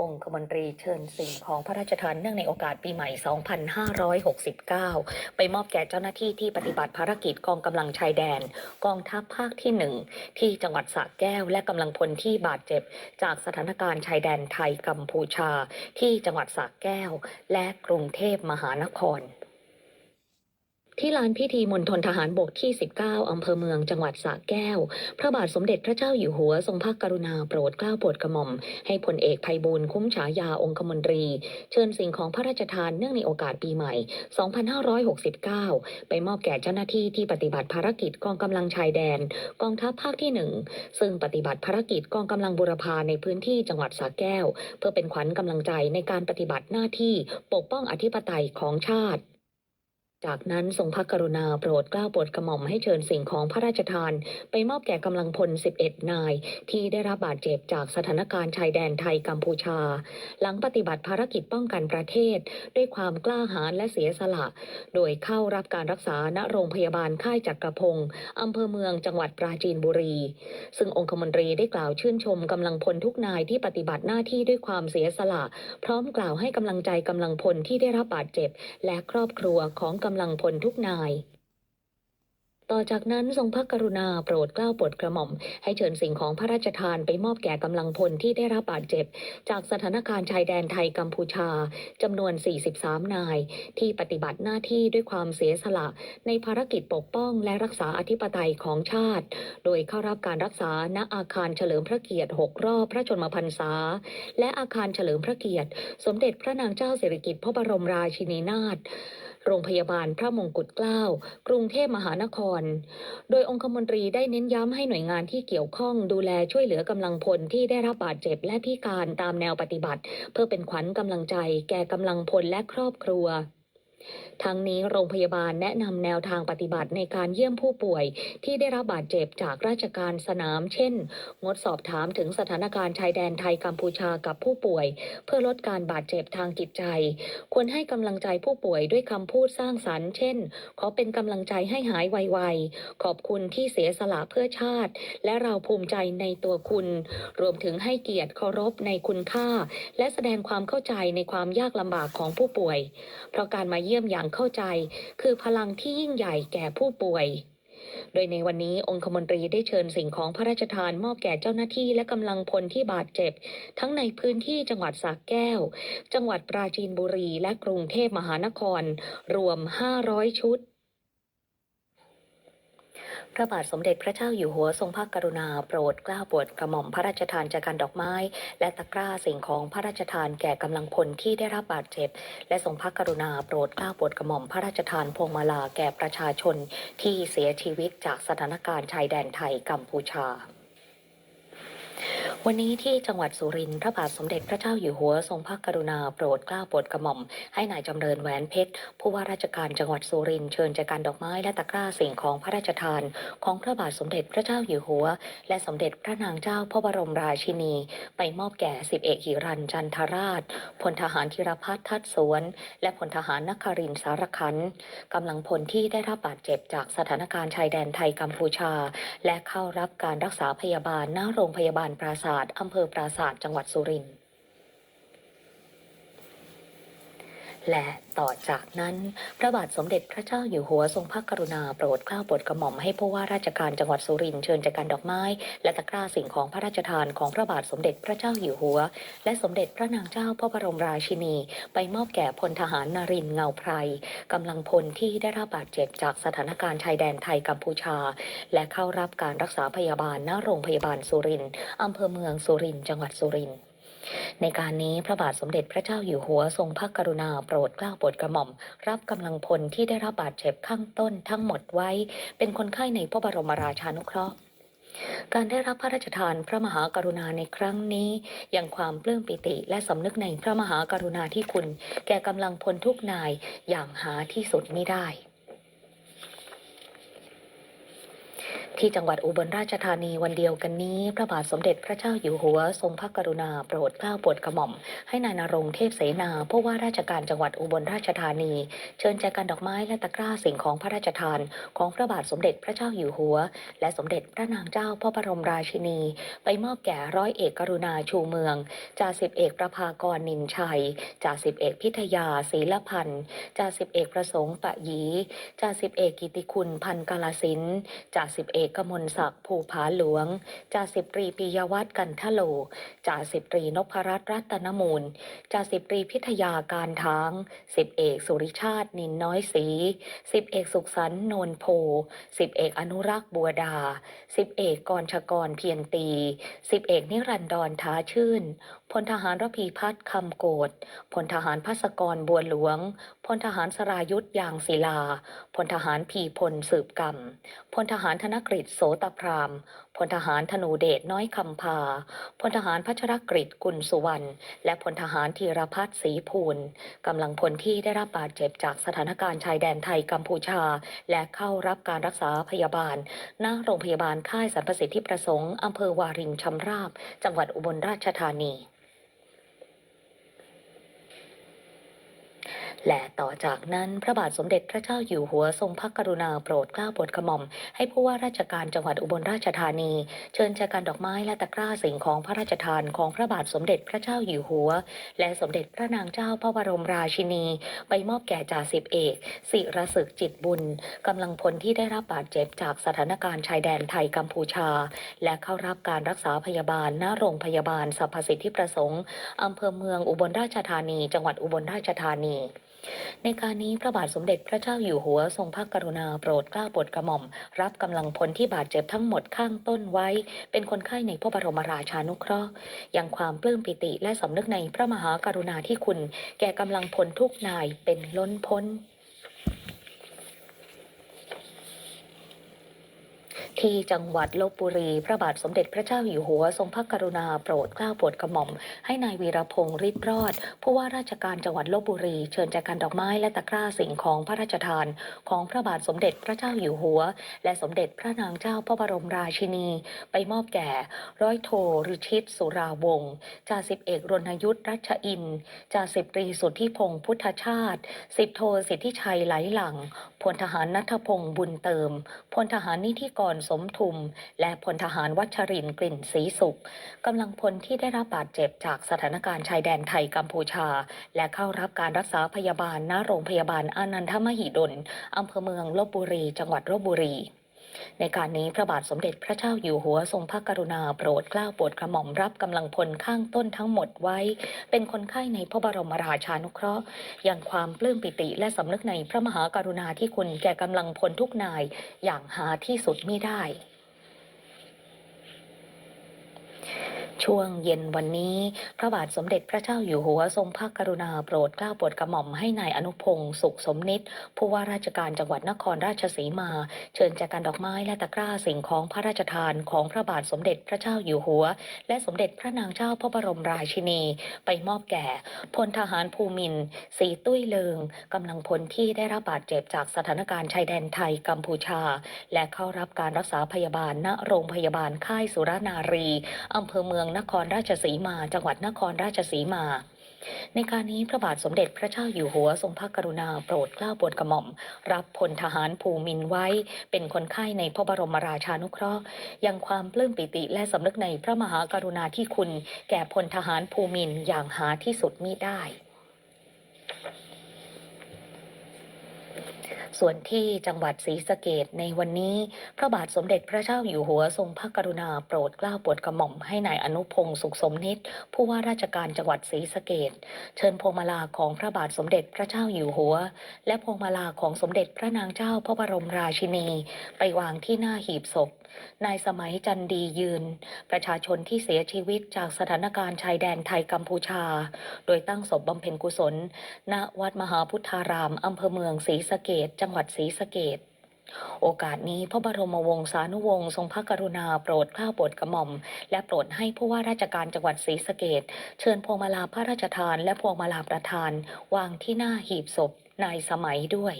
องคมนตรีเชิญสิ่งของพระราชทานเนื่องในโอกาสปีใหม่ 2569 ไปมอบแก่เจ้าหน้าที่ที่ปฏิบัติภารกิจกองกำลังชายแดน กองทัพภาคที่ 1 ที่จังหวัดสระแก้วและกำลังพลที่บาดเจ็บ จากสถานการณ์ชายแดนไทยกัมพูชา ที่จังหวัดสระแก้ว และกรุงเทพมหานคร ที่ลานพิธีมณฑลทหารบกที่ 19 อำเภอเมืองจังหวัดสระแก้ว พระบาทสมเด็จพระเจ้าอยู่หัวทรงพระกรุณาโปรดเกล้าโปรดกระหม่อม ให้พลเอกภัยบูลย์คุ้มฉายาองคมนตรี เชิญสิ่งของพระราชทานเนื่องในโอกาสปีใหม่ 2569 ไปมอบแก่เจ้าหน้าที่ที่ปฏิบัติภารกิจกองกำลังชายแดน กองทัพภาคที่หนึ่งซึ่งปฏิบัติภารกิจกองกำลังบุรพาในพื้นที่จังหวัดสระแก้ว เพื่อเป็นขวัญกำลังใจในการปฏิบัติหน้าที่ปกป้องอธิปไตยของชาติ จากนั้นทรงพระกรุณาโปรดเกล้าโปรดกระหม่อมให้เชิญสิ่งของพระราชทาน ไปมอบแก่กำลังพล 11 นาย ที่ได้รับบาดเจ็บจากสถานการณ์ชายแดนไทยกัมพูชา หลังปฏิบัติภารกิจป้องกันประเทศ ด้วยความกล้าหาญและเสียสละ โดยเข้ารับการรักษาณโรงพยาบาลค่ายจักรพงศ์อำเภอเมืองจังหวัดปราจีนบุรี ซึ่งองคมนตรีได้กล่าวชื่นชมกำลังพลทุกนายที่ปฏิบัติหน้าที่ด้วยความเสียสละ พร้อมกล่าวให้กำลังใจกำลังพลที่ได้รับบาดเจ็บ และครอบครัวของกำลังพลทุกนาย ต่อจากนั้นทรงพระกรุณาโปรดเกล้าโปรดกระหม่อม ให้เชิญสิ่งของพระราชทานไปมอบแก่กำลังพลที่ได้รับบาดเจ็บ จากสถานการณ์ชายแดนไทยกัมพูชาจำนวน 43 นาย ที่ปฏิบัติหน้าที่ด้วยความเสียสละ ในภารกิจปกป้องและรักษาอธิปไตยของชาติ โดยเข้ารับการรักษาณอาคารเฉลิมพระเกียรติ 6 รอบพระชนมพรรษา และอาคารเฉลิมพระเกียรติ สมเด็จพระนางเจ้าสิริกิติ์พระบรมราชินีนาถโรงพยาบาลพระมงกุฎเกล้า กรุงเทพมหานครโดยองคมนตรีได้เน้นย้ำให้หน่วยงานที่เกี่ยวข้องดูแลช่วยเหลือกำลังพลที่ได้รับบาดเจ็บและพิการตามแนวปฏิบัติ เพื่อเป็นขวัญกำลังใจแก่กำลังพลและครอบครัว ทั้งนี้โรงพยาบาลแนะนำแนวทางปฏิบัติในการเยี่ยมผู้ป่วย ที่ได้รับบาดเจ็บจากราชการสนาม เช่น งดสอบถามถึงสถานการณ์ชายแดนไทยกัมพูชากับผู้ป่วย เพื่อลดการบาดเจ็บทางจิตใจ ควรให้กำลังใจผู้ป่วยด้วยคำพูดสร้างสรรค์ เช่น ขอเป็นกำลังใจให้หายไวๆ ขอบคุณที่เสียสละเพื่อชาติ และเราภูมิใจในตัวคุณ รวมถึงให้เกียรติเคารพในคุณค่า และแสดงความเข้าใจในความยากลำบากของผู้ป่วย เพราะการมาเยี่ยมอย่างเข้าใจ คือพลังที่ยิ่งใหญ่แก่ผู้ป่วย โดยในวันนี้องคมนตรีได้เชิญสิ่งของพระราชทานมอบแก่เจ้าหน้าที่และกำลังพลที่บาดเจ็บ ทั้งในพื้นที่จังหวัดสระแก้ว จังหวัดปราจีนบุรีและกรุงเทพมหานคร รวม 500 ชุด พระบาทสมเด็จพระเจ้าอยู่หัวทรงพระกรุณาโปรดเกล้าโปรดกระหม่อมพระราชทานจากการดอกไม้ และตะกร้าสิ่งของพระราชทานแก่กำลังพลที่ได้รับบาดเจ็บ และทรงพระกรุณาโปรดเกล้าโปรดกระหม่อมพระราชทานพวงมาลาแก่ประชาชนที่เสียชีวิตจากสถานการณ์ชายแดนไทยกัมพูชา วันนี้ที่จังหวัดสุรินทร์พระบาทสมเด็จพระเจ้าอยู่หัวทรงพระกรุณาโปรดเกล้าโปรดกระหม่อม ให้นายจำเริญแหวนเพชร ผู้ว่าราชการจังหวัดสุรินทร์เชิญจากการดอกไม้และตะกร้าสิ่งของพระราชทาน ของพระบาทสมเด็จพระเจ้าอยู่หัว และสมเด็จพระนางเจ้าพระบรมราชินี ไปมอบแก่สิบเอกหิรันจันทราชพลทหารธีรพัฒน์ทัดสวน และพลทหารนครินทร์สารคันกำลังพลที่ได้รับบาดเจ็บจากสถานการณ์ชายแดนไทยกัมพูชา และเข้ารับการรักษาพยาบาลณโรงพยาบาลปราศาสตร์อำเภอปราศาสตร์จังหวัดสุรินทร์ และต่อจากนั้น พระบาทสมเด็จพระเจ้าอยู่หัวทรงพระกรุณาโปรดเกล้าโปรดกระหม่อมให้ผู้ว่าราชการจังหวัดสุรินทร์เชิญจากการดอกไม้ และตะกร้าสิ่งของพระราชทานของพระบาทสมเด็จพระเจ้าอยู่หัว และสมเด็จพระนางเจ้าพระบรมราชินี ไปมอบแก่พลทหารนารินเงาไพรกำลังพลที่ได้รับบาดเจ็บจากสถานการณ์ชายแดนไทยกัมพูชา และเข้ารับการรักษาพยาบาลณโรงพยาบาลสุรินทร์อำเภอเมืองสุรินทร์จังหวัดสุรินทร์ ในการนี้พระบาทสมเด็จพระเจ้าอยู่หัวทรงพระกรุณาโปรดเกล้าโปรดกระหม่อม รับกำลังพลที่ได้รับบาดเจ็บข้างต้นทั้งหมดไว้ เป็นคนไข้ในพระบรมราชานุเคราะห์การได้รับพระราชทานพระมหากรุณาในครั้งนี้ยังความปลื้มปิติและสำนึกในพระมหากรุณาธิคุณ แก่กำลังพลทุกนายอย่างหาที่สุดไม่ได้ ที่จังหวัดอุบลราชธานีวันเดียวกันนี้ พระบาทสมเด็จพระเจ้าอยู่หัว ทรงพระกรุณาโปรดเกล้าโปรดกระหม่อม ให้นายนรงเทพเสนาผู้ว่าราชการจังหวัดอุบลราชธานี เชิญแจกันดอกไม้และตะกร้าสิ่งของพระราชทาน ของพระบาทสมเด็จพระเจ้าอยู่หัว และสมเด็จพระนางเจ้าพระบรมราชินี ไปมอบแก่ร้อยเอกกรุณาชูเมืองจ่าสิบเอกประภากรนินชัยจ่าสิบเอกพิทยาศรีลพันธ์จ่าสิบเอกประสงค์ปะยีจ่าสิบเอกกิติคุณพันธ์กาลสินจ่าสิบเอกกมลศักดิ์ภูผาหลวง จ่าสิบตรีปิยวัฒน์กันทะโล จ่าสิบตรีนพรัตน์รัตนมูล จ่าสิบตรีพิทยาการทาง สิบเอกสุริชาตินินน้อยศรี สิบเอกสุขสันต์โนนโพ สิบเอกอนุรักษ์บัวดา สิบเอกกรชกรเพียรตี สิบเอกนิรันดรท้าชื่น พลทหารรพีพัฒน์คำโกดพลทหารพัสกรบัวหลวง พลทหารสรายุทธยางศิลา พลทหารพีพลสืบกรรม พลทหารธนกฤษโสตพรามพลทหารธนูเดชน้อยคำพาพลทหารพัชรกฤษกุลสุวรรณ และพลทหารธีรพัฒน์ศรีภูลกำลังพลที่ได้รับบาดเจ็บจากสถานการณ์ชายแดนไทยกัมพูชา และเข้ารับการรักษาพยาบาล ณ โรงพยาบาลค่ายสรรพสิทธิประสงค์อำเภอวารินชำราบ จังหวัดอุบลราชธานี และต่อจากนั้นพระบาทสมเด็จพระเจ้าอยู่หัวทรงพระกรุณาโปรดเกล้าโปรดกระหม่อม ให้ผู้ว่าราชการจังหวัดอุบลราชธานี เชิญแจกันดอกไม้และตะกร้าสิ่งของพระราชทานของพระบาทสมเด็จพระเจ้าอยู่หัว และสมเด็จพระนางเจ้าพระบรมราชินี ไปมอบแก่จ่าสิบเอกศิรศึกจิตบุญกำลังพลที่ได้รับบาดเจ็บจากสถานการณ์ชายแดนไทยกัมพูชา และเข้ารับการรักษาพยาบาลณโรงพยาบาลสรรพสิทธิประสงค์อำเภอเมืองอุบลราชธานี จังหวัดอุบลราชธานี ในการนี้พระบาทสมเด็จพระเจ้าอยู่หัวทรงพระกรุณาโปรดเกล้าโปรดกระหม่อม รับกำลังพลที่บาดเจ็บทั้งหมดข้างต้นไว้ เป็นคนไข้ในพระบรมราชานุเคราะห์ยังความปลื้มปิติและสำนึกในพระมหากรุณาธิคุณ แก่กำลังพลทุกนายเป็นล้นพ้น ที่จังหวัดลบบุรี พระบาทสมเด็จพระเจ้าอยู่หัว ทรงพระกรุณาโปรดเกล้าโปรดกระหม่อม ให้นายวีรพงศ์ฤทธิ์รอด ผู้ว่าราชการจังหวัดลบบุรี เชิญแจกันดอกไม้และตะกร้าสิ่งของพระราชทาน ของพระบาทสมเด็จพระเจ้าอยู่หัว และสมเด็จพระนางเจ้าพระบรมราชินี ไปมอบแก่ ร้อยโทรุชิตสุราวงศ์จ่าสิบเอกรณยุทธรัชอินจ่าสิบตรีสุทธิพงศ์พุทธชาติสิบโทสิทธิชัยไหลหลังพลทหารนัทพงศ์บุญเติมพลทหารนิธิกรสมทุม และพลทหารวัชรินกลิ่นศรีสุขกำลังพลที่ได้รับบาดเจ็บจากสถานการณ์ชายแดนไทยกัมพูชา และเข้ารับการรักษาพยาบาลณโรงพยาบาลอานันทมหิดลอำเภอเมืองลบบุรี จังหวัดลบบุรี ในการนี้พระบาทสมเด็จพระเจ้าอยู่หัวทรงพระกรุณาโปรดเกล้าโปรดกระหม่อมรับกำลังพลข้างต้นทั้งหมดไว้ เป็นคนไข้ในพระบรมราชานุเคราะห์อย่างความปลื้มปิติและสำนึกในพระมหากรุณาที่คุณแก่กำลังพลทุกนายอย่างหาที่สุดมิได้ ช่วงเย็นวันนี้ พระบาทสมเด็จพระเจ้าอยู่หัวทรงพระกรุณาโปรดเกล้าโปรดกระหม่อมให้นายอนุพงศ์สุขสมนิตผู้ว่าราชการจังหวัดนครราชสีมา เชิญแจกันดอกไม้และตะกร้าสิ่งของพระราชทานของพระบาทสมเด็จพระเจ้าอยู่หัว และสมเด็จพระนางเจ้าพระบรมราชินี ไปมอบแก่พลทหารภูมินทร์ศรีตุ้ยเลิงกำลังพลที่ได้รับบาดเจ็บจากสถานการณ์ชายแดนไทยกัมพูชา และเข้ารับการรักษาพยาบาลณโรงพยาบาลค่ายสุรนารีอำเภอเมืองนครราชสีมา จังหวัดนครราชสีมา ในการนี้พระบาทสมเด็จพระเจ้าอยู่หัวทรงพระกรุณาโปรดเกล้าโปรดกระหม่อม รับพลทหารภูมินไว้ เป็นคนไข้ในพระบรมราชานุเคราะห์ ยังความปลื้มปิติและสำนึกในพระมหากรุณาธิคุณ แก่พลทหารภูมินอย่างหาที่สุดมิได้ ส่วนที่จังหวัดศรีสะเกดในวันนี้ พระบาทสมเด็จพระเจ้าอยู่หัวทรงพระกรุณาโปรดเกล้าโปรดกระหม่อมให้นายอนุพงศ์สุขสมนิตผู้ว่าราชการจังหวัดศรีสะเกดเชิญพวงมาลาของพระบาทสมเด็จพระเจ้าอยู่หัว และพวงมาลาของสมเด็จพระนางเจ้าพระบรมราชินี ไปวางที่หน้าหีบศพนายสมัยจันดียืน ประชาชนที่เสียชีวิตจากสถานการณ์ชายแดนไทยกัมพูชา โดยตั้งศพบำเพ็ญกุศล ณ วัดมหาพุทธารามอำเภอเมืองศรีสะเกดจังหวัดศรีสะเกดโอกาสนี้พระบรมวงศานุวงศ์ทรงพระกรุณาโปรดเกล้าโปรดกระหม่อม และโปรดให้ผู้ว่าราชการจังหวัดศรีสะเกดเชิญพวงมาลาพระราชทาน และพวงมาลาประธาน วางที่หน้าหีบศพนายสมัยด้วย